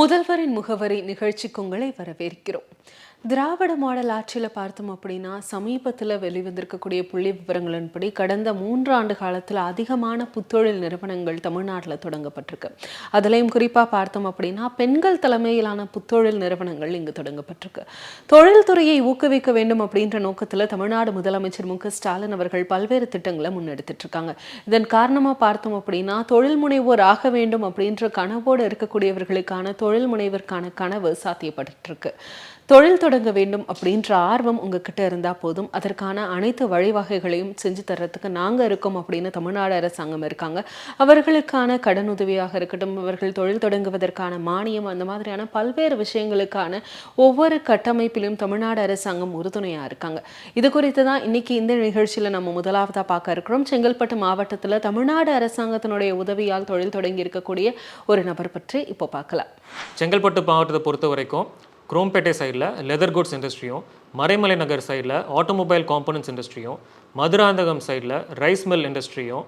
முதல்வரின் முகவரி நிகழ்ச்சிக்கு உங்களை வரவேற்கிறோம். திராவிட மாடல் ஆட்சியில் பார்த்தோம் அப்படின்னா சமீபத்தில் வெளிவந்திருக்கக்கூடிய புள்ளி விவரங்களின்படி கடந்த மூன்று ஆண்டு காலத்தில் அதிகமான புத்தொழில் நிறுவனங்கள் தமிழ்நாட்டில் தொடங்கப்பட்டிருக்கு. அதுலேயும் குறிப்பாக பார்த்தோம் அப்படின்னா பெண்கள் தலைமையிலான புத்தொழில் நிறுவனங்கள் இங்கு தொடங்கப்பட்டிருக்கு. தொழில்துறையை ஊக்குவிக்க வேண்டும் அப்படின்ற நோக்கத்தில் தமிழ்நாடு முதலமைச்சர் மு ஸ்டாலின் அவர்கள் பல்வேறு திட்டங்களை முன்னெடுத்துட்டு இருக்காங்க. இதன் காரணமாக பார்த்தோம் அப்படின்னா தொழில் முனைவோர் ஆக வேண்டும் அப்படின்ற கனவோடு இருக்கக்கூடியவர்களுக்கான தொழில் முனைவருக்கான கனவு சாத்தியப்பட்டு இருக்கு. தொழில் தொடங்க வேண்டும் அப்படின்ற ஆர்வம் உங்ககிட்ட இருந்தால் போதும். அதற்கான அனைத்து வழிவகைகளையும் செஞ்சு தர்றதுக்கு நாங்கள் இருக்கோம் அப்படின்னு தமிழ்நாடு அரசாங்கம் இருக்காங்க. அவர்களுக்கான கடனுதவியாக இருக்கட்டும் அவர்கள் தொழில் தொடங்குவதற்கான மானியம் அந்த மாதிரியான பல்வேறு விஷயங்களுக்கான ஒவ்வொரு கட்டமைப்பிலும் தமிழ்நாடு அரசாங்கம் உறுதுணையாக இருக்காங்க. இது குறித்து தான் இன்னைக்கு இந்த நிகழ்ச்சியில் நம்ம முதலாவதாக பார்க்க இருக்கிறோம். செங்கல்பட்டு மாவட்டத்தில் தமிழ்நாடு அரசாங்கத்தினுடைய உதவியால் தொழில் தொடங்கி இருக்கக்கூடிய ஒரு நபர் பற்றி இப்போ பார்க்கலாம். செங்கல்பட்டு மாவட்டத்தை பொறுத்த வரைக்கும் குரோம்பேட்டை சைடில் லெதர் குட்ஸ் இண்டஸ்ட்ரியும் மறைமலை நகர் சைடில் ஆட்டோமொபைல் காம்பனன்ட்ஸ் இண்டஸ்ட்ரியும் மதுராந்தகம் சைடில் ரைஸ் மில் இண்டஸ்ட்ரியும்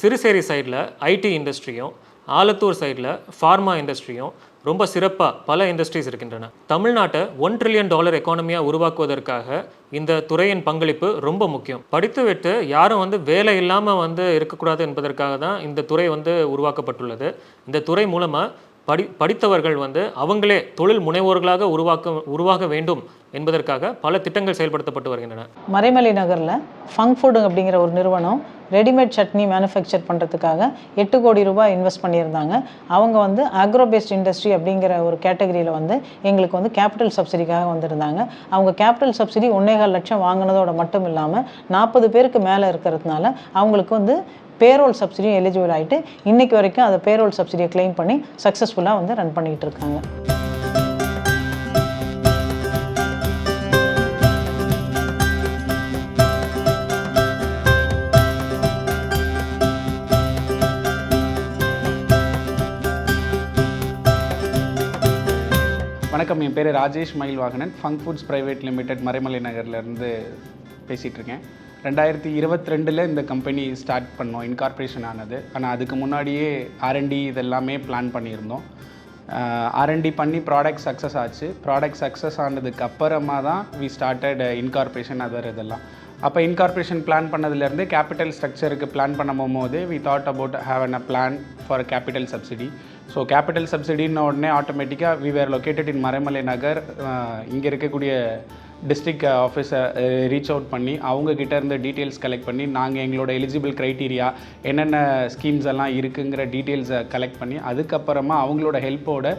சிறுசேரி சைடில் ஐடி இண்டஸ்ட்ரியும் ஆலத்தூர் சைடில் ஃபார்மா இண்டஸ்ட்ரியும் ரொம்ப சிறப்பாக பல இண்டஸ்ட்ரீஸ் இருக்கின்றன. தமிழ்நாட்டை ஒன் ட்ரில்லியன் டாலர் எக்கானமியாக உருவாக்குவதற்காக இந்த துறையின் பங்களிப்பு ரொம்ப முக்கியம். படித்துவிட்டு யாரும் வந்து வேலை இல்லாமல் வந்து இருக்கக்கூடாது என்பதற்காக தான் இந்த துறை வந்து உருவாக்கப்பட்டுள்ளது. இந்த துறை மூலமாக படி படித்தவர்கள் வந்து அவங்களே தொழில் முனைவோர்களாக உருவாக்க உருவாக வேண்டும் என்பதற்காக பல திட்டங்கள் செயல்படுத்தப்பட்டு வருகின்றன. மறைமலை நகரில் ஃபங் ஃபுட் அப்படிங்கிற ஒரு நிறுவனம் ரெடிமேட் சட்னி மேனுஃபேக்சர் பண்ணுறதுக்காக எட்டு கோடி ரூபாய் இன்வெஸ்ட் பண்ணியிருந்தாங்க. அவங்க வந்து அக்ரோ பேஸ்ட் இண்டஸ்ட்ரி அப்படிங்கிற ஒரு கேட்டகரியில் வந்து எங்களுக்கு வந்து கேபிட்டல் சப்சிடிக்காக வந்திருந்தாங்க. அவங்க கேபிட்டல் சப்சிடி ஒன்னேகால் லட்சம் வாங்கினதோட மட்டும் இல்லாமல் நாற்பது பேருக்கு மேலே இருக்கிறதுனால அவங்களுக்கு வந்து பேரோல் சப்சிடியும் எலிஜிபிள் ஆகிட்டு இன்னைக்கு வரைக்கும் அதை பேரோல் சப்சிடியை கிளைம் பண்ணி சக்ஸஸ்ஃபுல்லாக வந்து ரன் பண்ணிகிட்டு இருக்காங்க. வணக்கம் என் பேர் Rajesh Mayil Vahanan funk foods private limited Maraimalai நகர்லேருந்து பேசிகிட்ருக்கேன் ரெண்டாயிரத்தி இருபத்தி ரெண்டில் இந்த கம்பெனி ஸ்டார்ட் பண்ணோம் இன்கார்பரேஷன் ஆனது. ஆனால் அதுக்கு முன்னாடியே ஆர்என்டி இதெல்லாமே பிளான் பண்ணியிருந்தோம். ஆர்என்டி பண்ணி ப்ராடக்ட் சக்ஸஸ் ஆச்சு. ப்ராடக்ட் சக்ஸஸ் ஆனதுக்கு அப்புறமா தான் வி ஸ்டார்டட் இன்கார்பரேஷன் அதர் இதெல்லாம். அப்போ இன்கார்பரேஷன் பிளான் பண்ணதுலேருந்து கேபிட்டல் ஸ்ட்ரக்சருக்கு பிளான் பண்ணும் போது we thought about have an a plan for capital subsidy so capital சப்சிடின்ன உடனே ஆட்டோமேட்டிக்காக we were located in Maraimalai Nagar இங்கே இருக்கக்கூடிய டிஸ்ட்ரிக்ட் ஆஃபீஸை ரீச் அவுட் பண்ணி அவங்க கிட்ட இருந்து டீட்டெயில்ஸ் கலெக்ட் பண்ணி நாங்கள் எங்களோட எலிஜிபிள் க்ரைட்டீரியா என்னென்ன ஸ்கீம்ஸ் எல்லாம் இருக்குங்கிற டீட்டெயில்ஸை கலெக்ட் பண்ணி அதுக்கப்புறமா அவங்களோட ஹெல்ப்போட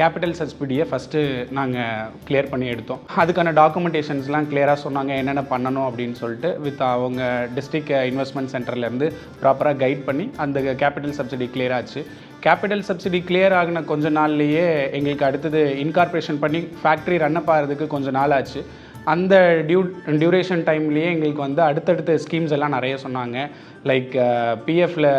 கேபிட்டல் சப்சிடியை ஃபஸ்ட்டு நாங்கள் கிளியர் பண்ணி எடுத்தோம். அதுக்கான டாக்குமெண்டேஷன்ஸ்லாம் கிளியராக சொன்னாங்க என்னென்ன பண்ணணும் அப்படின்னு சொல்லிட்டு வித் அவங்க டிஸ்ட்ரிக்ட் இன்வெஸ்ட்மெண்ட் சென்டர்லேருந்து ப்ராப்பராக கைட் பண்ணி அந்த கேபிட்டல் சப்சிடி கிளியர் ஆச்சு. கேபிட்டல் சப்சிடி கிளியர் ஆகின கொஞ்ச நாள்லேயே எங்களுக்கு அடுத்தது இன்கார்பரேஷன் பண்ணி ஃபேக்ட்ரி ரன் ஆகிறதுக்கு கொஞ்ச நாள் ஆச்சு அந்த டியூ டியூரேஷன் டைம்லேயே எங்களுக்கு வந்து அடுத்தடுத்த ஸ்கீம்ஸ் எல்லாம் நிறைய சொன்னாங்க. லைக் பிஎஃப்பில்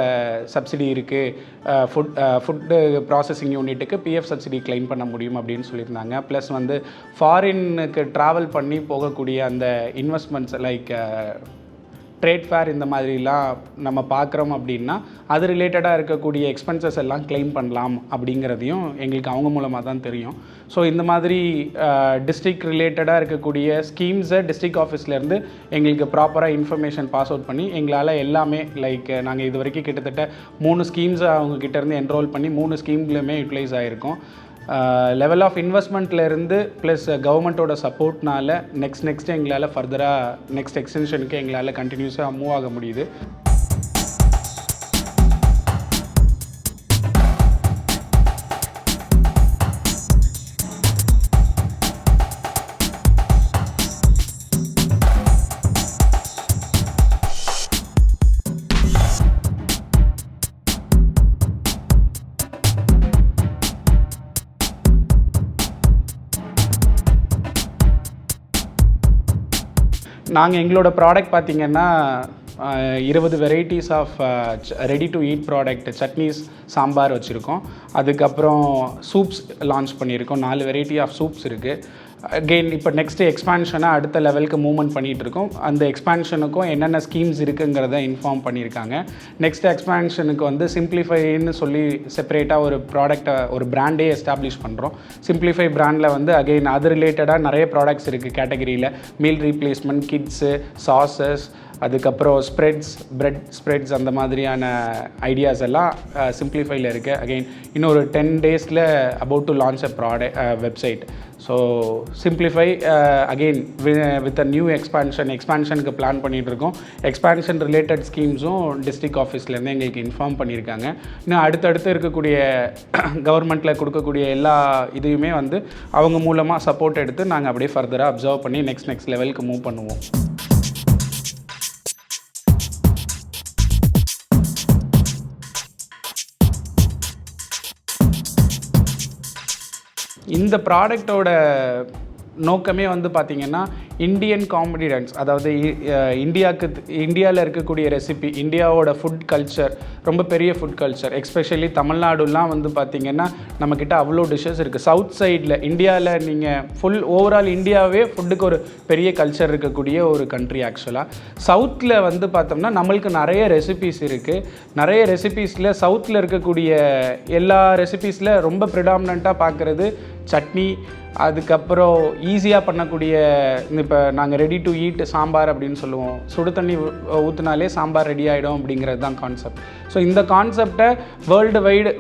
சப்சிடி இருக்குது ஃபுட் ஃபுட்டு ப்ராசஸிங் யூனிட்டுக்கு பிஎஃப் சப்சிடி கிளைம் பண்ண முடியும் அப்படின்னு சொல்லியிருந்தாங்க. ப்ளஸ் வந்து ஃபாரினுக்கு ட்ராவல் பண்ணி போகக்கூடிய அந்த இன்வெஸ்ட்மெண்ட்ஸ் லைக் ட்ரேட் ஃபேர் இந்த மாதிரிலாம் நம்ம பார்க்குறோம் அப்படின்னா அது ரிலேட்டடாக இருக்கக்கூடிய எக்ஸ்பென்சஸ் எல்லாம் கிளைம் பண்ணலாம் அப்படிங்கிறதையும் எங்களுக்கு அவங்க மூலமாக தான் தெரியும். ஸோ இந்த மாதிரி டிஸ்ட்ரிக் ரிலேட்டடாக இருக்கக்கூடிய ஸ்கீம்ஸை டிஸ்ட்ரிக்ட் ஆஃபீஸ்லேருந்து எங்களுக்கு ப்ராப்பராக இன்ஃபர்மேஷன் பாஸ் அவுட் பண்ணி எங்களால் எல்லாமே லைக் நாங்கள் இது வரைக்கும் கிட்டத்தட்ட மூணு ஸ்கீம்ஸை அவங்க கிட்டேருந்து என்ரோல் பண்ணி மூணு ஸ்கீம்லையுமே யூட்டிலைஸ் ஆகிருக்கோம் லெவல் ஆஃப் இன்வெஸ்ட்மெண்ட்லேருந்து ப்ளஸ் கவர்மெண்ட்டோட சப்போர்ட்னால நெக்ஸ்ட் நெக்ஸ்ட் எங்களால் ஃபர்தராக நெக்ஸ்ட் எக்ஸ்டென்ஷனுக்கு எங்களால் கண்டினியூஸாக மூவ் ஆக முடியுது. நாங்கள் எங்களோட ப்ராடக்ட் பார்த்திங்கன்னா இருபது varieties of ready to eat product chutneys sambar வச்சுருக்கோம். அதுக்கப்புறம் சூப்ஸ் லான்ச் பண்ணியிருக்கோம். நாலு வெரைட்டி ஆஃப் சூப்ஸ் இருக்குது அகெயின் இப்போ நெக்ஸ்ட்டு எக்ஸ்பான்ஷனாக அடுத்த லெவலுக்கு மூவ்மெண்ட் பண்ணிகிட்டு இருக்கோம் அந்த எக்ஸ்பான்ஷனுக்கும் என்னென்ன ஸ்கீம்ஸ் இருக்குங்கிறத இன்ஃபார்ம் பண்ணியிருக்காங்க. நெக்ஸ்ட் எக்ஸ்பான்ஷனுக்கு வந்து சிம்பிளிஃபைன்னு சொல்லி செப்பரேட்டாக ஒரு ப்ராடக்ட்டை ஒரு பிராண்டே எஸ்டாப்ளிஷ் பண்ணுறோம் சிம்பிளிஃபை பிராண்டில் வந்து அகெயின் அது ரிலேட்டடாக நிறைய ப்ராடக்ட்ஸ் இருக்குது கேட்டகரியில் மீல் ரீப்ளேஸ்மெண்ட் கிட்ஸு சாசஸ் அதுக்கப்புறம் ஸ்ப்ரெட்ஸ் பிரெட் ஸ்ப்ரெட்ஸ் அந்த மாதிரியான ஐடியாஸ் எல்லாம் சிம்பிளிஃபைல இருக்குது அகெயின் இன்னொரு டென் டேஸில் about to launch a product website so simplify again with a new expansion எக்ஸ்பான்ஷனுக்கு plan பண்ணிகிட்ருக்கோம் எக்ஸ்பான்ஷன் ரிலேட்டட் ஸ்கீம்ஸும் டிஸ்ட்ரிக்ட் ஆஃபீஸ்லேருந்து எங்களுக்கு இன்ஃபார்ம் பண்ணியிருக்காங்க இன்னும் அடுத்தடுத்து இருக்கக்கூடிய கவர்மெண்ட்டில் கொடுக்கக்கூடிய எல்லா இதையுமே வந்து அவங்க மூலமாக சப்போர்ட் எடுத்து நாங்கள் அப்படியே ஃபர்தராக அப்சர்வ் பண்ணி நெக்ஸ்ட் நெக்ஸ்ட் லெவலுக்கு மூவ் பண்ணுவோம். இந்த ப்ராடக்டோட நோக்கமே வந்து பார்த்திங்கன்னா இந்தியன் காமெடி டான்ஸ் அதாவது இ- இந்தியாவுக்கு இந்தியாவில் இருக்கக்கூடிய ரெசிபி இந்தியாவோட ஃபுட் கல்ச்சர் ரொம்ப பெரிய ஃபுட் கல்ச்சர் எஸ்பெஷலி தமிழ்நாடுலாம் வந்து பார்த்திங்கன்னா நம்மக்கிட்ட அவ்வளோ டிஷ்ஷஸ் இருக்குது சவுத் சைடில் இந்தியாவில் நீங்கள் ஃபுல் ஓவரால் இந்தியாவே ஃபுட்டுக்கு ஒரு பெரிய கல்ச்சர் இருக்கக்கூடிய ஒரு கண்ட்ரி ஆக்சுவலாக சவுத்தில் வந்து பார்த்தோம்னா நம்மளுக்கு நிறைய ரெசிபிஸ் இருக்குது நிறைய ரெசிபீஸில் சவுத்தில் இருக்கக்கூடிய எல்லா ரெசிபீஸில் ரொம்ப ப்ரிடாமினண்ட்டாக பார்க்குறது சட்னி அதுக்கப்புறம் ஈஸியாக பண்ணக்கூடிய இப்போ நாங்கள் ரெடி டு ஈட் சாம்பார் அப்படின்னு சொல்லுவோம். சுடு தண்ணி ஊற்றினாலே சாம்பார் ரெடி ஆகிடும் அப்படிங்கிறது தான் கான்செப்ட் ஸோ இந்த கான்செப்டை வேர்ல்டு வைடு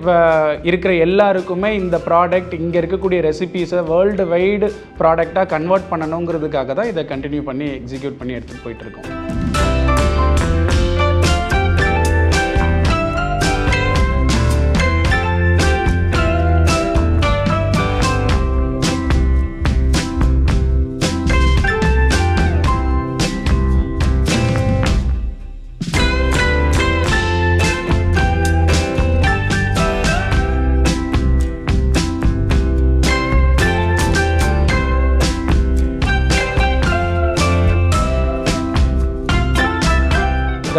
இருக்கிற எல்லாருக்குமே இந்த ப்ராடக்ட் இங்கே இருக்கக்கூடிய ரெசிபீஸை வேர்ல்டு வைடு ப்ராடக்டாக கன்வெர்ட் பண்ணணுங்கிறதுக்காக தான் இதை கண்டினியூ பண்ணி எக்ஸிக்யூட் பண்ணி எடுத்துகிட்டு போயிட்டுருக்கோம்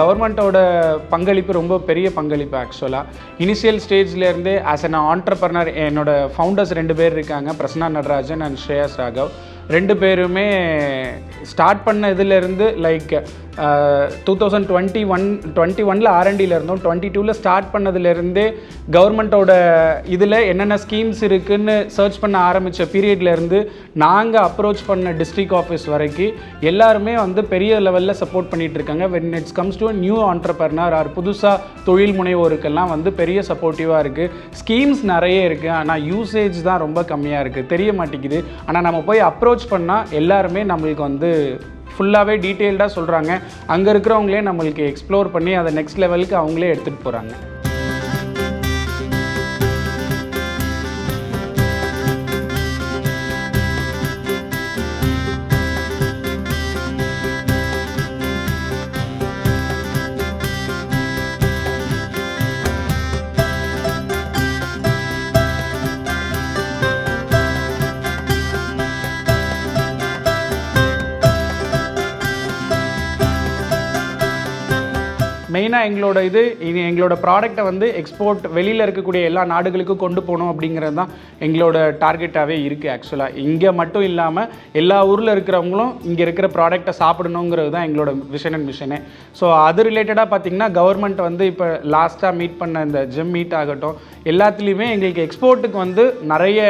கவர்மெண்ட்டோட பங்களிப்பு ரொம்ப பெரிய பங்களிப்பு ஆக்சுவலாக இனிஷியல் ஸ்டேஜ்லேருந்தே ஆஸ் அன் ஆண்டர்பர்னர் என்னோட ஃபவுண்டர்ஸ் ரெண்டு பேர் இருக்காங்க. பிரசன்னா நடராஜன் அண்ட் ஸ்ரேயாஸ் ராகவ். ரெண்டு பேருமே ஸ்டார்ட் பண்ண இதுலேருந்து like two thousand twenty one twenty ஒனில் ஆர்என்டியில் இருந்தோம். டுவெண்ட்டி டூவில் ஸ்டார்ட் பண்ணதுலேருந்தே கவர்மெண்ட்டோட இதில் என்னென்ன ஸ்கீம்ஸ் இருக்குதுன்னு சர்ச் பண்ண ஆரம்பித்த பீரியட்லேருந்து நாங்கள் அப்ரோச் பண்ண டிஸ்ட்ரிக்ட் ஆஃபீஸ் வரைக்கும் எல்லாருமே வந்து பெரிய லெவலில் சப்போர்ட் பண்ணிகிட்டு இருக்காங்க when it's comes to new entrepreneur or புதுசாக தொழில் முனைவோருக்கெல்லாம் வந்து பெரிய சப்போர்ட்டிவாக இருக்குது ஸ்கீம்ஸ் நிறைய இருக்குது ஆனால் யூசேஜ் தான் ரொம்ப கம்மியாக இருக்குது தெரிய மாட்டேங்குது. ஆனால் நம்ம போய் அப்ரோச் பண்ணால் எல்லாருமே நம்மளுக்கு வந்து ஃபுல்லாகவே டீட்டெயில்டாக சொல்கிறாங்க அங்கே இருக்கிறவங்களே நம்மளுக்கு எக்ஸ்ப்ளோர் பண்ணி அதை நெக்ஸ்ட் லெவலுக்கு அவங்களே எடுத்துகிட்டு போகிறாங்க மெயினாக எங்களோட இது இது எங்களோட ப்ராடக்ட்டை வந்து எக்ஸ்போர்ட் வெளியில் இருக்கக்கூடிய எல்லா நாடுகளுக்கும் கொண்டு போகணும் அப்படிங்கிறது தான் எங்களோட டார்கெட்டாகவே இருக்குது ஆக்சுவலாக இங்கே மட்டும் இல்லாமல் எல்லா ஊரில் இருக்கிறவங்களும் இங்கே இருக்கிற ப்ராடக்ட்டை சாப்பிடணுங்கிறது தான் எங்களோட விஷன் அண்ட் மிஷனே ஸோ அது ரிலேட்டடாக பார்த்தீங்கன்னா கவர்மெண்ட் வந்து இப்போ லாஸ்ட்டாக மீட் பண்ண இந்த ஜிம் மீட் ஆகட்டும் எல்லாத்துலேயுமே எங்களுக்கு எக்ஸ்போர்ட்டுக்கு வந்து நிறைய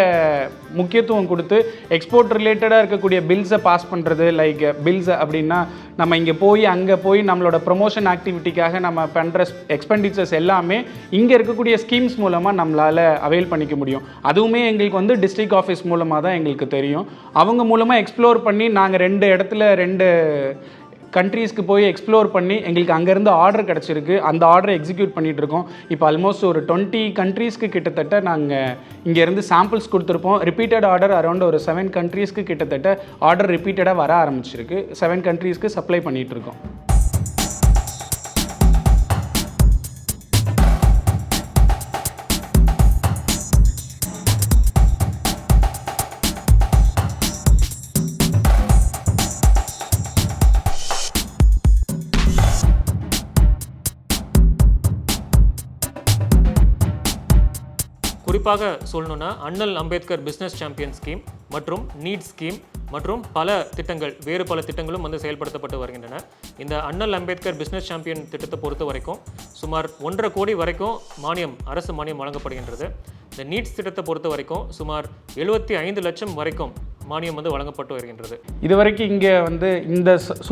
முக்கியத்துவம் கொடுத்து எக்ஸ்போர்ட் ரிலேட்டடாக இருக்கக்கூடிய பில்ஸை பாஸ் பண்ணுறது லைக் பில்ஸ் அப்படின்னா நம்ம இங்கே போய் அங்கே போய் நம்மளோட ப்ரொமோஷன் ஆக்டிவிட்டிக்காக நம்ம பண்ணுற எக்ஸ்பெண்டிச்சர்ஸ் எல்லாமே இங்கே இருக்கக்கூடிய ஸ்கீம்ஸ் மூலமாக நம்மளால் அவைல் பண்ணிக்க முடியும். அதுவுமே எங்களுக்கு வந்து டிஸ்ட்ரிக்ட் ஆஃபீஸ் மூலமாக தான் எங்களுக்கு தெரியும். அவங்க மூலமாக எக்ஸ்ப்ளோர் பண்ணி நாங்கள் ரெண்டு இடத்துல ரெண்டு கண்ட்ரீஸ்க்கு போய் எக்ஸ்ப்ளோர் பண்ணி எங்களுக்கு அங்கேருந்து ஆர்டர் கிடச்சிருக்கு. அந்த ஆர்டரை எக்ஸிக்யூட் பண்ணிகிட்டு இருக்கோம். இப்போ ஆல்மோஸ்ட் ஒரு டுவெண்ட்டி கண்ட்ரீஸ்க்கு கிட்டத்தட்ட நாங்கள் இங்கேருந்து சாம்பிள்ஸ் கொடுத்துருப்போம். ரிப்பீட்டட் ஆர்டர் அரௌண்ட் ஒரு செவன் கண்ட்ரீஸ்க்கு கிட்டத்தட்ட ஆர்டர் ரிப்பீட்டடாக வர ஆரம்பிச்சிருக்கு. செவன் கண்ட்ரீஸ்க்கு சப்ளை பண்ணிகிட்ருக்கோம் குறிப்பாக சொல்லணும்னா அண்ணல் அம்பேத்கர் பிஸ்னஸ் சாம்பியன் ஸ்கீம் மற்றும் நீட் ஸ்கீம் மற்றும் பல திட்டங்கள் வேறு பல திட்டங்களும் வந்து செயல்படுத்தப்பட்டு வருகின்றன. இந்த அண்ணல் அம்பேத்கர் பிஸ்னஸ் சாம்பியன் திட்டத்தை பொறுத்த வரைக்கும் சுமார் ஒன்றரை கோடி வரைக்கும் மானியம் அரசு மானியம் வழங்கப்படுகின்றது. இந்த நீட்ஸ் திட்டத்தை பொறுத்த வரைக்கும் சுமார் எழுபத்தி ஐந்து லட்சம் வரைக்கும் மானியம் வந்து வழங்கப்பட்டு வருகின்றது. இதுவரைக்கும் இங்கே வந்து இந்த சு-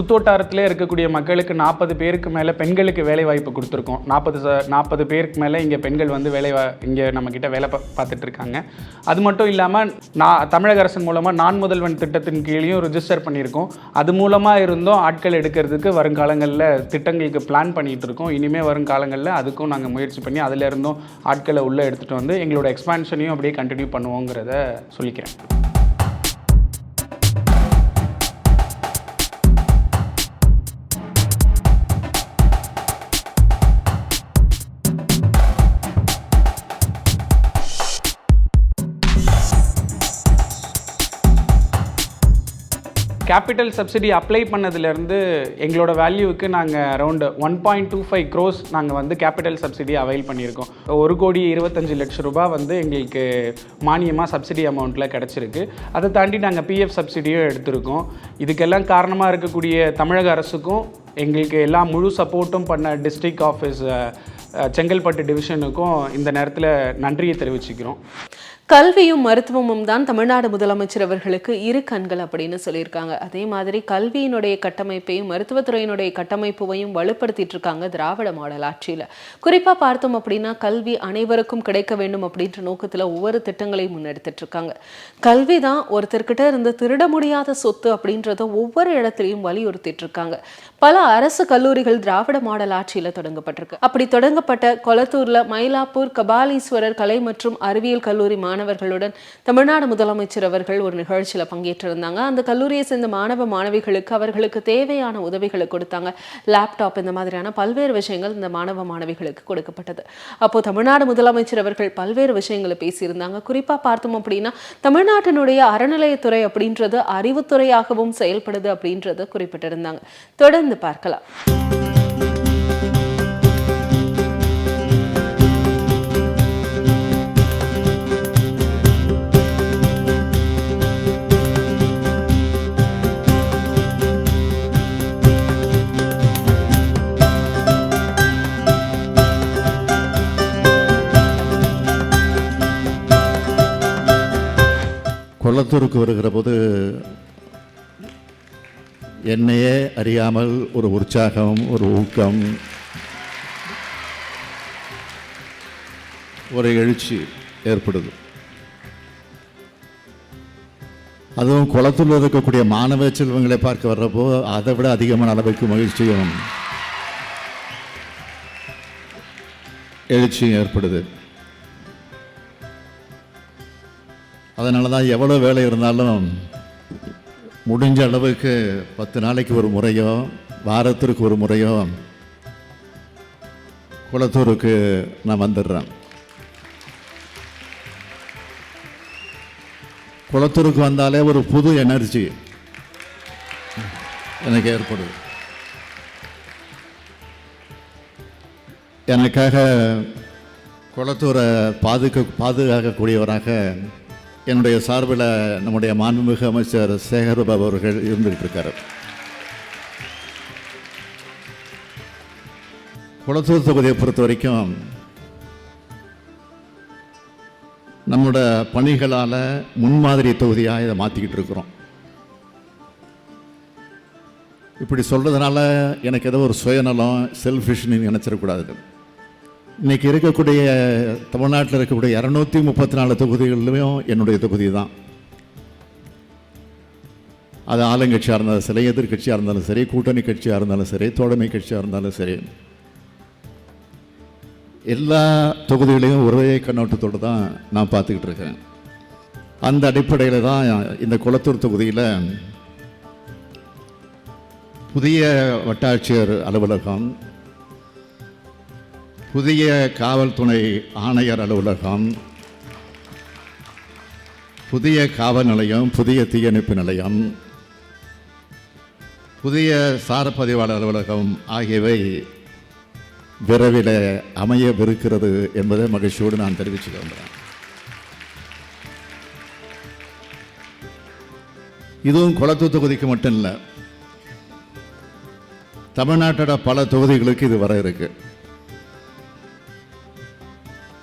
இருக்கக்கூடிய மக்களுக்கு நாற்பது பேருக்கு மேலே பெண்களுக்கு வேலை வாய்ப்பு கொடுத்துருக்கோம். நாற்பது ச நாற்பது பேருக்கு மேலே இங்கே பெண்கள் வந்து வேலை வா இங்கே நம்மக்கிட்ட வேலை பா பார்த்துட்டு இருக்காங்க அது மட்டும் இல்லாமல் நான் தமிழக அரசின் மூலமாக நான் முதல்வன் திட்டத்தின் கீழேயும் ரிஜிஸ்டர் பண்ணியிருக்கோம். அது மூலமாக இருந்தும் ஆட்கள் எடுக்கிறதுக்கு வருங்காலங்களில் திட்டங்களுக்கு பிளான் பண்ணிகிட்டு இருக்கோம் இனிமேல் வருங்காலங்களில் அதுக்கும் நாங்கள் முயற்சி பண்ணி அதிலிருந்தும் ஆட்களை உள்ளே எடுத்துகிட்டு வந்து எங்களோட எக்ஸ்பான்ஷனையும் அப்படியே கண்டினியூ பண்ணுவோங்கிறத சொல்லிக்கிறேன். கேபிட்டல் சப்சிடி அப்ளை பண்ணதுலேருந்து எங்களோட வேல்யூவுக்கு நாங்கள் around one point two five crores நாங்கள் வந்து கேபிட்டல் சப்சிடி அவைல் பண்ணியிருக்கோம். ஒரு கோடி இருபத்தஞ்சு லட்சம் ரூபாய் வந்து எங்களுக்கு மானியமாக சப்சிடி அமௌண்ட்டில் கிடச்சிருக்கு. அதை தாண்டி நாங்கள் பிஎஃப் சப்சிடியும் எடுத்திருக்கோம். இதுக்கெல்லாம் காரணமாக இருக்கக்கூடிய தமிழக அரசுக்கும் எங்களுக்கு எல்லா முழு சப்போர்ட்டும் பண்ண டிஸ்ட்ரிக்ட் ஆஃபீஸ் செங்கல்பட்டு டிவிஷனுக்கும் இந்த நேரத்தில் நன்றியை தெரிவிச்சுக்கிறோம். கல்வியும் மருத்துவமும் தான் தமிழ்நாடு முதலமைச்சர் அவர்களுக்கு இரு கண்கள் அப்படின்னு சொல்லியிருக்காங்க. அதே மாதிரி கல்வியினுடைய கட்டமைப்பையும் மருத்துவத்துறையினுடைய கட்டமைப்பையும் வலுப்படுத்திட்டு இருக்காங்க திராவிட மாடல் ஆட்சியில். குறிப்பாக பார்த்தோம் அப்படின்னா கல்வி அனைவருக்கும் கிடைக்க வேண்டும் அப்படின்ற நோக்கத்தில் ஒவ்வொரு திட்டங்களையும் முன்னெடுத்துட்டு இருக்காங்க. கல்வி தான் ஒருத்தர்கிட்ட இருந்து திருட முடியாத சொத்து அப்படின்றத ஒவ்வொரு இடத்துலையும் வலியுறுத்திட்டு இருக்காங்க. பல அரசு கல்லூரிகள் திராவிட மாடல் ஆட்சியில் தொடங்கப்பட்டிருக்கு. அப்படி தொடங்கப்பட்ட கொளத்தூர்ல மயிலாப்பூர் கபாலீஸ்வரர் கலை மற்றும் அறிவியல் கல்லூரி மாணவர்களுடன் தமிழ்நாடு முதலமைச்சர் அவர்கள் ஒரு நிகழ்ச்சியில் பங்கேற்றிருந்தாங்க. அந்த கல்லூரியை சேர்ந்த மாணவ மாணவிகளுக்கு அவர்களுக்கு தேவையான உதவிகளை கொடுத்தாங்க. லேப்டாப் இந்த மாதிரியான பல்வேறு விஷயங்கள் இந்த மாணவ மாணவிகளுக்கு கொடுக்கப்பட்டது. அப்போ தமிழ்நாடு முதலமைச்சர் அவர்கள் பல்வேறு விஷயங்களை பேசியிருந்தாங்க. குறிப்பா பார்த்தோம் அப்படின்னா தமிழ்நாட்டினுடைய அறநிலையத்துறை அப்படின்றது அறிவுத்துறையாகவும் செயல்படுது அப்படின்றத குறிப்பிட்டிருந்தாங்க. தொடர்ந்து பார்க்கலாம். கொல்லத்தூருக்கு வருகிற போது என்னையே அறியாமல் ஒரு உற்சாகம் ஒரு ஊக்கம் ஒரு எழுச்சி ஏற்படுது. அதுவும் குளத்தில் இருக்கக்கூடிய மாணவ செல்வங்களை பார்க்க வர்றப்போ அதை விட அதிகமான அளவுக்கு மகிழ்ச்சியும் எழுச்சியும் ஏற்படுது. அதனால தான் எவ்வளோ வேலை இருந்தாலும் முடிஞ்ச அளவுக்கு பத்து நாளைக்கு ஒரு முறையோ வாரத்திற்கு ஒரு முறையோ குளத்தூருக்கு நான் வந்துடுறேன். குளத்தூருக்கு வந்தாலே ஒரு புது எனர்ஜி எனக்கு ஏற்படுது. எனக்காக குளத்தூரை பாதுகா பாதுகாக்கக்கூடியவராக என்னுடைய சார்பில் நம்முடைய மாண்புமிகு அமைச்சர் சேகர்பாபு அவர்கள் இருந்துகிட்டு இருக்கார் குளத்தூர் தொகுதியை பொறுத்த வரைக்கும் நம்மளோட பணிகளால் முன்மாதிரி தொகுதியாக இதை மாற்றிக்கிட்டு இருக்கிறோம். இப்படி சொல்கிறதுனால எனக்கு ஏதோ ஒரு சுயநலம் செல்ஃபிஷ்னு நினச்சிடக்கூடாது. இன்றைக்கி இருக்கக்கூடிய தமிழ்நாட்டில் இருக்கக்கூடிய இரநூத்தி முப்பத்தி நாலு தொகுதிகளிலும் என்னுடைய தொகுதி தான் அது ஆளுங்கட்சியாக இருந்தாலும் சரி எதிர்க்கட்சியாக இருந்தாலும் சரி கூட்டணி கட்சியாக இருந்தாலும் சரி தோழமை கட்சியாக இருந்தாலும் சரி. எல்லா தொகுதிகளையும் ஒரே கண்ணோட்டத்தோடு தான் நான் பார்த்துக்கிட்டு இருக்கேன். அந்த அடிப்படையில் தான் இந்த குளத்தூர் தொகுதியில் புதிய வட்டாட்சியர் அலுவலகம் புதிய காவல்துணை ஆணையர் அலுவலகம் புதிய காவல் நிலையம் புதிய தீயணைப்பு நிலையம் புதிய சாரப்பதிவாளர் அலுவலகம் ஆகியவை விரைவில் அமையவிருக்கிறது என்பதை மகிழ்ச்சியோடு நான் தெரிவிச்சுக்க விரும்புகிறேன் இதுவும் குளத்தூர் தொகுதிக்கு மட்டும் இல்லை தமிழ்நாட்டோட பல தொகுதிகளுக்கு இது வர இருக்குது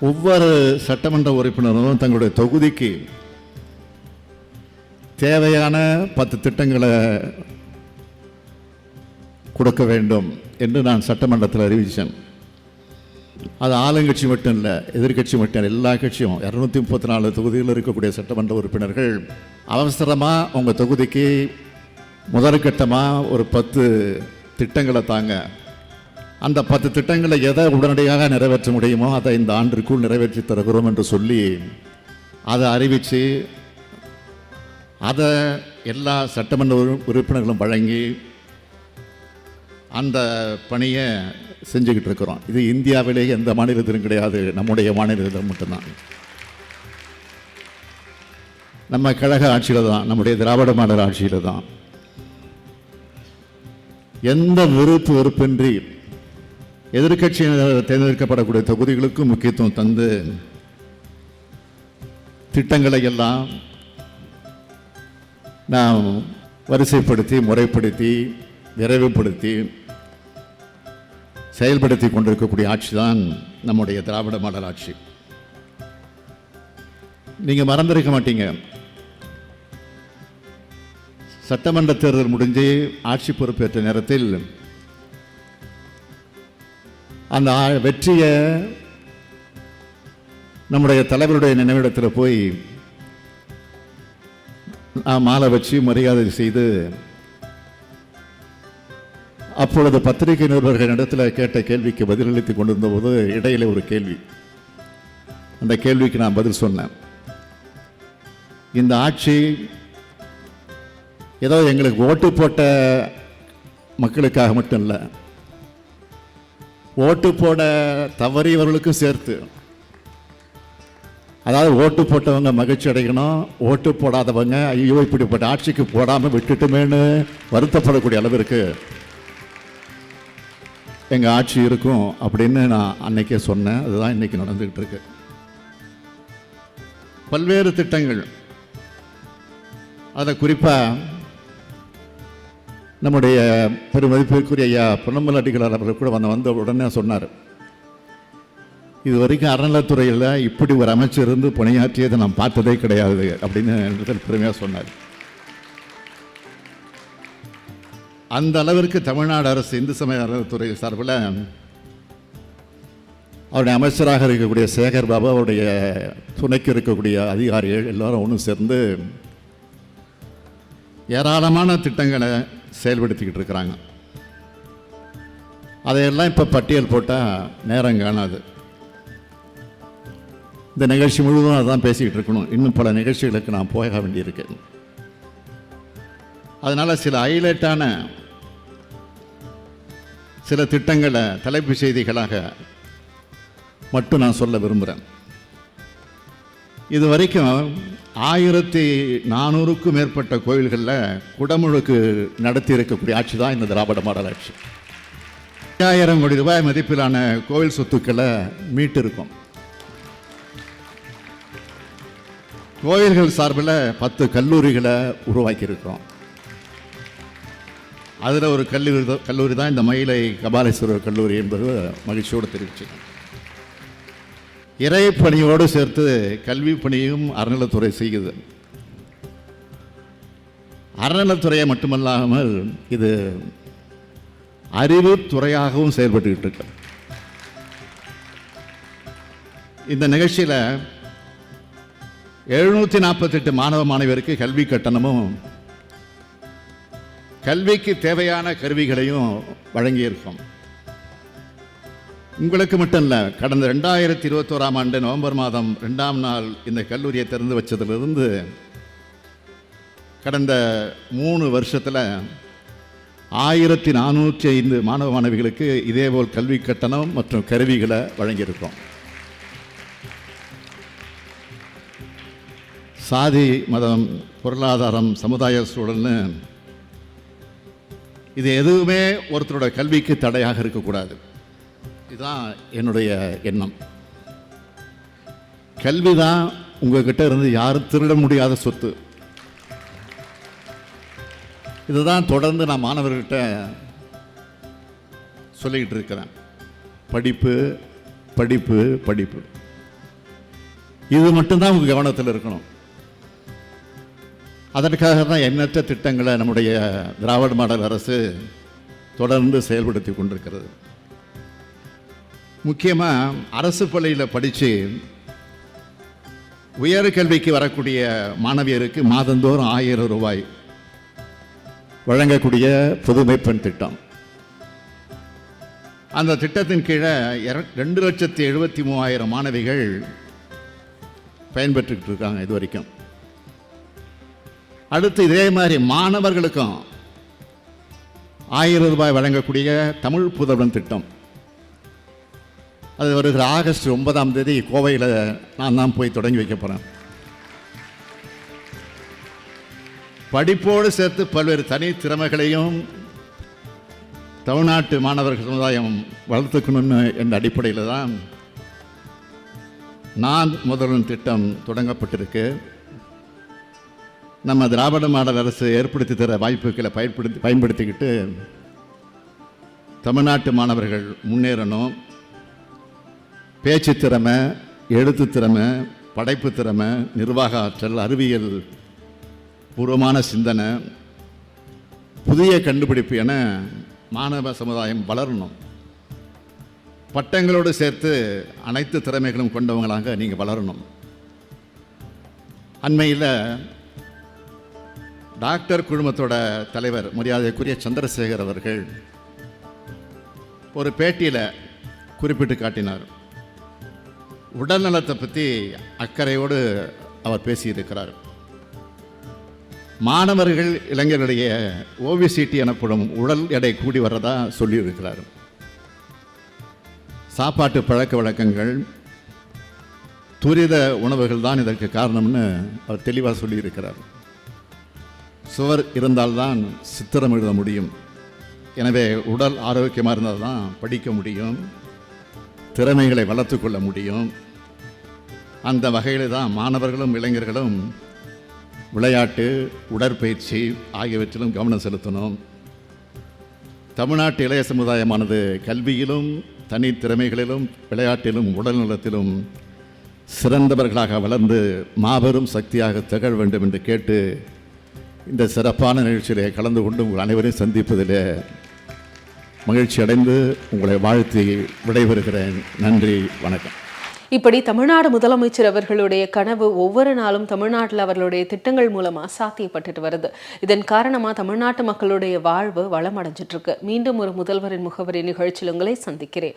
ஒவ்வொரு சட்டமன்ற உறுப்பினரும் தங்களுடைய தொகுதிக்கு தேவையான பத்து திட்டங்களை கொடுக்க வேண்டும் என்று நான் சட்டமன்றத்தில் அறிவித்தேன். அது ஆளுங்கட்சி மட்டும் இல்லை எதிர்க்கட்சி மட்டும் இல்லை எல்லா கட்சியும். இரநூத்தி முப்பத்தி நாலு தொகுதியில் இருக்கக்கூடிய சட்டமன்ற உறுப்பினர்கள் அவசரமாக உங்கள் தொகுதிக்கு முதற்கட்டமாக ஒரு பத்து திட்டங்களை தாங்க அந்த பத்து திட்டங்களை எதை உடனடியாக நிறைவேற்ற முடியுமோ அதை இந்த ஆண்டிற்குள் நிறைவேற்றி தருகிறோம் என்று சொல்லி அதை அறிவித்து அதை எல்லா சட்டமன்ற உறுப்பினர்களும் வழங்கி அந்த பணியை செஞ்சுக்கிட்டு இருக்கிறோம். இது இந்தியாவிலே எந்த மாநிலத்திலும் கிடையாது. நம்முடைய மாநிலத்தில் மட்டும்தான். நம்ம கழக ஆட்சியில் தான். நம்முடைய திராவிட மாடல் ஆட்சியில் தான். எந்த விருப்பு வெறுப்பின்றி எதிர்கட்சியினர் தேர்ந்தெடுக்கப்படக்கூடிய தொகுதிகளுக்கும் முக்கியத்துவம் தந்து திட்டங்களை எல்லாம் நாம் வரிசைப்படுத்தி முறைப்படுத்தி விரைவுபடுத்தி செயல்படுத்தி கொண்டிருக்கக்கூடிய ஆட்சி தான் நம்முடைய திராவிட மாடல் ஆட்சி. நீங்கள் மறந்திருக்க மாட்டீங்க. சட்டமன்ற தேர்தல் முடிஞ்சு ஆட்சி பொறுப்பேற்ற நேரத்தில் அந்த வெற்றியை நம்முடைய தலைவருடைய நினைவிடத்தில் போய் நான் மாலை வச்சு மரியாதை செய்து அப்பொழுது பத்திரிகை நிருபர்களிடத்தில் கேட்ட கேள்விக்கு பதிலளித்து கொண்டிருந்த போது இடையில ஒரு கேள்வி. அந்த கேள்விக்கு நான் பதில் சொன்னேன். இந்த ஆட்சி ஏதோ எங்களுக்கு ஓட்டு போட்ட மக்களுக்காக மட்டும் இல்லை ஓட்டு போட தவறியவர்களுக்கும் சேர்த்து. அதாவது ஓட்டு போட்டவங்க மகிழ்ச்சி அடையணும் ஓட்டு போடாதவங்க ஐயோ இப்படிப்பட்ட ஆட்சிக்கு போடாமல் விட்டுட்டுமேன்னு வருத்தப்படக்கூடிய அளவிற்கு எங்கள் ஆட்சி இருக்கும் அப்படின்னு நான் அன்னைக்கே சொன்னேன். அதுதான் இன்றைக்கி நடந்துக்கிட்டு இருக்கு. பல்வேறு திட்டங்கள். அதில் குறிப்பாக நம்முடைய பெருமதிப்பிற்குரிய ஐயா பொன்னம்பலாட்டிகளார் அவர்கள் கூட வந்த வந்த உடனே சொன்னார். இது வரைக்கும் அறநிலத்துறையில் இப்படி ஒரு அமைச்சர் இருந்து பணியாற்றியதை நான் பார்த்ததே கிடையாது அப்படின்னு இடத்தில் பெருமையாக சொன்னார். அந்த அளவிற்கு தமிழ்நாடு அரசு இந்து சமய அறநிலத்துறை சார்பில் அவருடைய அமைச்சராக இருக்கக்கூடிய சேகர் பாபு அவருடைய துணைக்கு இருக்கக்கூடிய அதிகாரிகள் எல்லாரும் ஒன்று சேர்ந்து ஏராளமான திட்டங்களை செயல்படுத்திக்கிட்டு இருக்கிறாங்க. அதையெல்லாம் இப்போ பட்டியல் போட்டால் நேரம் காணாது. இந்த நிகழ்ச்சி முழுவதும் அதான் பேசிக்கிட்டு இருக்கணும். இன்னும் பல நிகழ்ச்சிகளுக்கு நான் போக வேண்டியிருக்கு. அதனால் சில ஹைலைட்டான சில திட்டங்களை தலைப்பு செய்திகளாக மட்டும் நான் சொல்ல விரும்புகிறேன் இது வரைக்கும் ஆயிரத்தி நானூறுக்கும் மேற்பட்ட கோயில்களில் குடமுழுக்கு நடத்தி இருக்கக்கூடிய ஆட்சி தான் இந்த திராவிட மாடல் ஆட்சி. ஐயாயிரம் கோடி ரூபாய் மதிப்பிலான கோவில் சொத்துக்களை மீட்டிருக்கோம். கோயில்கள் சார்பில் பத்து கல்லூரிகளை உருவாக்கியிருக்கிறோம் அதில் ஒரு கல்லூரி தான் கல்லூரி தான் இந்த மயிலை கபாலேஸ்வரர் கல்லூரி என்பது மகிழ்ச்சியோடு தெரிவிச்சுக்கோங்க இறை பணியோடு சேர்த்து கல்வி பணியும் அறநிலைத்துறை செய்யுது. அறநிலைத்துறையை மட்டுமல்லாமல் இது அறிவுத்துறையாகவும் செயல்பட்டுக்கிட்டு இருக்கு. இந்த நிகழ்ச்சியில் எழுநூற்றி நாற்பத்தெட்டு மாணவ மாணவியருக்கு கல்வி கட்டணமும் கல்விக்கு தேவையான கருவிகளையும் வழங்கியிருக்கோம். உங்களுக்கு மட்டும் இல்லை கடந்த ரெண்டாயிரத்தி இருபத்தோராம் ஆண்டு நவம்பர் மாதம் ரெண்டாம் நாள் இந்த கல்லூரியை திறந்து வச்சதுலேருந்து கடந்த மூணு வருஷத்தில் ஆயிரத்தி நானூற்றி ஐந்து மாணவ மாணவிகளுக்கு இதேபோல் கல்வி கட்டணம் மற்றும் கருவிகளை வழங்கியிருக்கோம் சாதி மதம் பொருளாதாரம் சமுதாய சூழல்னு இது எதுவுமே ஒருத்தரோட கல்விக்கு தடையாக இருக்கக்கூடாது. இதுதான் என்னுடைய எண்ணம். கல்வி தான் உங்ககிட்ட இருந்து யாரும் திருட முடியாத சொத்து. இதுதான் தொடர்ந்து நான் மாணவர்கிட்ட சொல்லிக்கிட்டு இருக்கிறேன். படிப்பு படிப்பு படிப்பு. இது மட்டும்தான் உங்கள் கவனத்தில் இருக்கணும். அதற்காக தான் எண்ணற்ற திட்டங்களை நம்முடைய திராவிட மாடல் அரசு தொடர்ந்து செயல்படுத்தி கொண்டிருக்கிறது. முக்கியமாக அரசு பள்ளியில் படித்து உயர்கல்விக்கு வரக்கூடிய மாணவியருக்கு மாதந்தோறும் ஆயிரம் ரூபாய் வழங்கக்கூடிய புதுமை பெண் திட்டம். அந்த திட்டத்தின் கீழே ரெண்டு லட்சத்தி எழுபத்தி மூவாயிரம் மாணவிகள் பயன்பெற்றுக்கிட்டு இருக்காங்க இது வரைக்கும். அடுத்து இதே மாதிரி மாணவர்களுக்கும் ஆயிரம் ரூபாய் வழங்கக்கூடிய தமிழ் புதல்வன் திட்டம். அது வருகிற ஆகஸ்ட் ஒன்பதாம் தேதி கோவையில் நான் தான் போய் தொடங்கி வைக்க போகிறேன் படிப்போடு சேர்த்து பல்வேறு தனி திறமைகளையும் தமிழ்நாட்டு மாணவர்கள் சமுதாயம் வளர்த்துக்கணும்னு என்ற அடிப்படையில் தான் நான் முதல்வன் திட்டம் தொடங்கப்பட்டிருக்கு. நம்ம திராவிட மாடல் அரசு ஏற்படுத்தி தர வாய்ப்புகளை பயன்படுத்தி பயன்படுத்திக்கிட்டு தமிழ்நாட்டு மாணவர்கள் முன்னேறணும். பேச்சு திறமை எழுத்து திறமை படைப்பு திறமை நிர்வாக ஆற்றல் அறிவியல் பூர்வமான சிந்தனை புதிய கண்டுபிடிப்பு என மாணவ சமுதாயம் வளரணும். பட்டங்களோடு சேர்த்து அனைத்து திறமைகளும் கொண்டவங்களாக நீங்கள் வளரணும். அண்மையில் டாக்டர் குழுமத்தோட தலைவர் மரியாதைக்குரிய சந்திரசேகர் அவர்கள் ஒரு பேட்டியில் குறிப்பிட்டு காட்டினார். உடல் நலத்தை பற்றி அக்கறையோடு அவர் பேசியிருக்கிறார். மாணவர்கள் இளைஞருடைய ஓவிசிட்டி எனப்படும் உடல் எடை கூடி வர்றதா சொல்லியிருக்கிறார். சாப்பாட்டு பழக்க வழக்கங்கள் துரித உணவுகள் தான் இதற்கு காரணம்னு அவர் தெளிவாக சொல்லியிருக்கிறார். சுவர் இருந்தால்தான் சித்திரம் எழுத முடியும். எனவே உடல் ஆரோக்கியமாக இருந்தால் தான் படிக்க முடியும். திறமைகளை வளர்த்து கொள்ள முடியும். அந்த வகையில் தான் மாணவர்களும் இளைஞர்களும் விளையாட்டு உடற்பயிற்சி ஆகியவற்றிலும் கவனம் செலுத்தணும். தமிழ்நாட்டு இளைய சமுதாயமானது கல்வியிலும் தனித்திறமைகளிலும் விளையாட்டிலும் உடல்நலத்திலும் சிறந்தவர்களாக வளர்ந்து மாபெரும் சக்தியாக திகழ வேண்டும் என்று கேட்டு இந்த சிறப்பான நிகழ்ச்சியிலே கலந்து கொண்டு உங்கள் அனைவரையும் சந்திப்பதில் மகிழ்ச்சி அடைந்து உங்களை வாழ்த்தி விடைபெறுகிறேன். நன்றி வணக்கம். இப்படி தமிழ்நாடு முதலமைச்சர் அவர்களுடைய கனவு ஒவ்வொரு நாளும் தமிழ்நாட்டில் அவர்களுடைய திட்டங்கள் மூலமா சாத்தியப்பட்டுட்டு வருது. இதன் காரணமா தமிழ்நாட்டு மக்களுடைய வாழ்வு வளமடைஞ்சிட்டு இருக்கு. மீண்டும் ஒரு முதல்வரின் முகவரி நிகழ்ச்சியில் உங்களை சந்திக்கிறேன்.